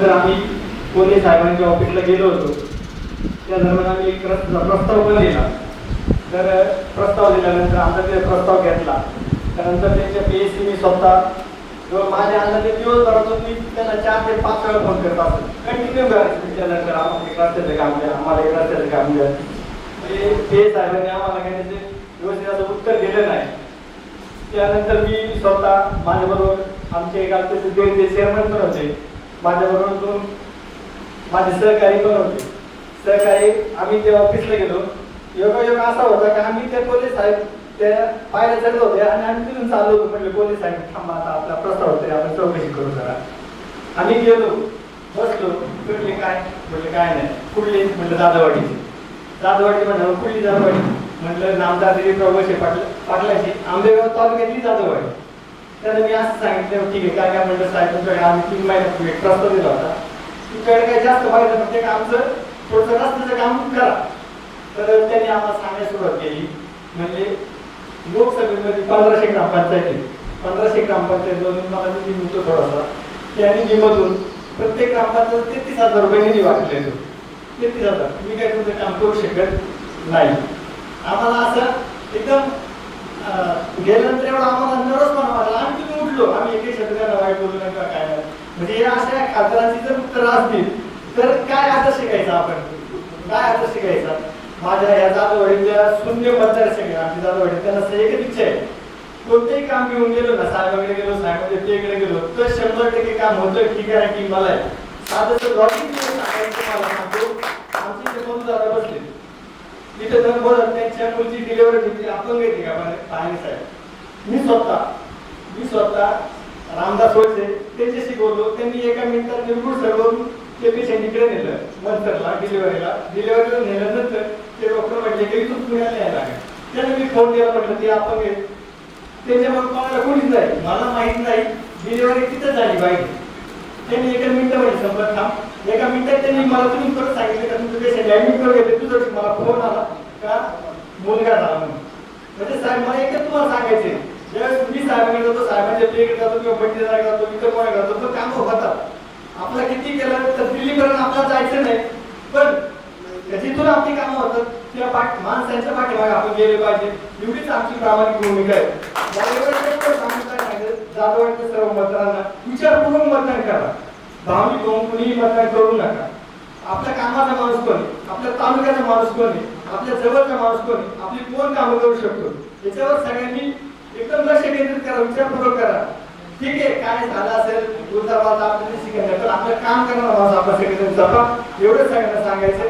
तर आम्ही पोलीस साहेबांच्या ऑफिसला गेलो होतो त्या दरम्यान आम्ही एक प्रस्ताव प्रस्ताव पण दिला. तर प्रस्ताव दिल्यानंतर आमचा ते प्रस्ताव घेतला. त्यानंतर त्यांच्या पी एस सी मी स्वतः किंवा माझ्या अंदाजे दिवसभरातून मी त्यांना चार ते पाच वेळा फोन करत असतो. कंटिन्यू करायचं त्याच्यानंतर आम्हाला एक रस्त्याचं काम द्या आम्हाला एक रस्त्याचं काम द्या. म्हणजे ते साहेबांनी आम्हाला काही त्याचे व्यवस्थित उत्तर दिलं नाही. त्यानंतर मी स्वतः माझ्याबरोबर आमचे एक ते चेअरमन पण होते माझ्याबरोबर दोन माझे सहकारी पण होते. सहकारी आम्ही ते ऑफिसला गेलो. योगा योग असा होता की आम्ही ते पोलीस साहेब त्या पायऱ्या चढत होते आणि आम्ही तिथून चाललो होतो. म्हणजे पोलीस साहेब थांबा आता आपला प्रस्ताव होते आपण चौकशी करू जरा. आम्ही गेलो बसलो. कुठले काय? म्हटलं काय नाही. कुठली? म्हटलं दादावाडीचे दादावाडी म्हणलं कुठली दादावाडी म्हटलं नामदार दिली प्रभूशे पाटला पाटलाची. आंबेगाव तालुक्यातली दादावाडी त्यानं मी असं सांगितलं ठीक आहे काय काय म्हणलं साहेब तुमच्याकडे आम्ही तीन महिन्यात एक प्रस्ताव दिला होता. तुमच्याकडे काही जास्त माहिती म्हणजे आमचं थोडंसं रस्त्याचं काम करा. तर त्यांनी आम्हाला सांगायला सुरुवात केली. म्हणजे लोकसभेमध्ये पंधराशे ग्रामपंचायती पंधराशे ग्रामपंचायत मला निधी मिळतो थोडासा. त्या निधीमधून प्रत्येक ग्रामपंचायत तेहतीस हजार रुपये निधी वाटले तेहतीस हजार. मी काय तुमचं काम करू शकत नाही. आम्हाला असं एकदम गेल्यानंतर एवढा आम्हाला नरसपणा वाटला आम्ही तिथून उठलो आम्ही एके शब्दाला वाईट बोलू नका काय नाही म्हणजे या अशा खासदारांची जर उत्तर असतील तर काय आता शिकायचं आपण? काय आता शिकायचा? माझ्या या जाधववाडीच्या शून्य मतदारसंघ आमची जाधववाडी त्यांना असं एकच इच्छा आहे. कोणतेही काम घेऊन गेलो ना साहेबाकडे गेलो साहेबांच्या टेकडे गेलो तर शंभर टक्के काम होतं ठीक आहे की मला साधं लॉजिक मला सांगतो. आमची ते दोन दादा बसले. तिथे जर बोलत त्यांच्या मुलची डिलिव्हरी घेतली आपण घेतली का मला पाहणे साहेब. मी स्वतः मी स्वतः रामदास वळसे त्यांच्याशी बोललो. त्यांनी एका मिनिटात निर्गुण सर्वून ते पेशंट इकडे नेलं नंतरला डिलिव्हरीला. डिलिव्हरीला नेल्यानंतर ते डॉक्टर म्हटले की इथून पुण्याला यायला लागेल. त्याने मी फोन केला म्हटलं ते आपण घे. मग कोणाला कोणीच नाही. मला माहीत नाही डिलिव्हरी तिथं झाली पाहिजे त्यांनी एका मिनिटामध्ये संपत थांब. एका मिनिटात त्यांनी मला तुम्ही परत सांगितलं का तुमचं पेशंट ऍडमिट करून घेतले तुझं मला फोन आला का? मुलगा झाला म्हणून. म्हणजे साहेब मला एकच तुम्हाला सांगायचे साहेबांकडे जातो साहेबांच्या प्लेकडे जातो किंवा बंटीला जातो इतर कोणा जातो. तर काम होतात आपला किती केलं तर दिल्लीपर्यंत आपल्याला जायचं नाही. पण जिथून आपली कामं होतात त्या पाठ माणसांच्या पाठीमागे आपण गेले पाहिजे. एवढीच आमची प्रामाणिक भूमिका आहे. जाधवांच्या सर्व मतदारांना विचारपूर्वक मतदान करा. भावनिक होऊन कुणीही मतदान करू नका. आपल्या कामाचा माणूस कोण आपल्या तालुक्याचा माणूस कोण आपल्या जवळचा माणूस कोण आपली कोण कामं करू शकतो? याच्यावर सगळ्यांनी एकदम लक्ष केंद्रित करा विचारपूर्वक करा. ठीक आहे काय झालं असेल दुर्दैवात आपल्याला शिकायचं पण आपलं काम करणार माणूस आपल्या सगळ्यांना जपा एवढं सगळ्यांना सांगायचं.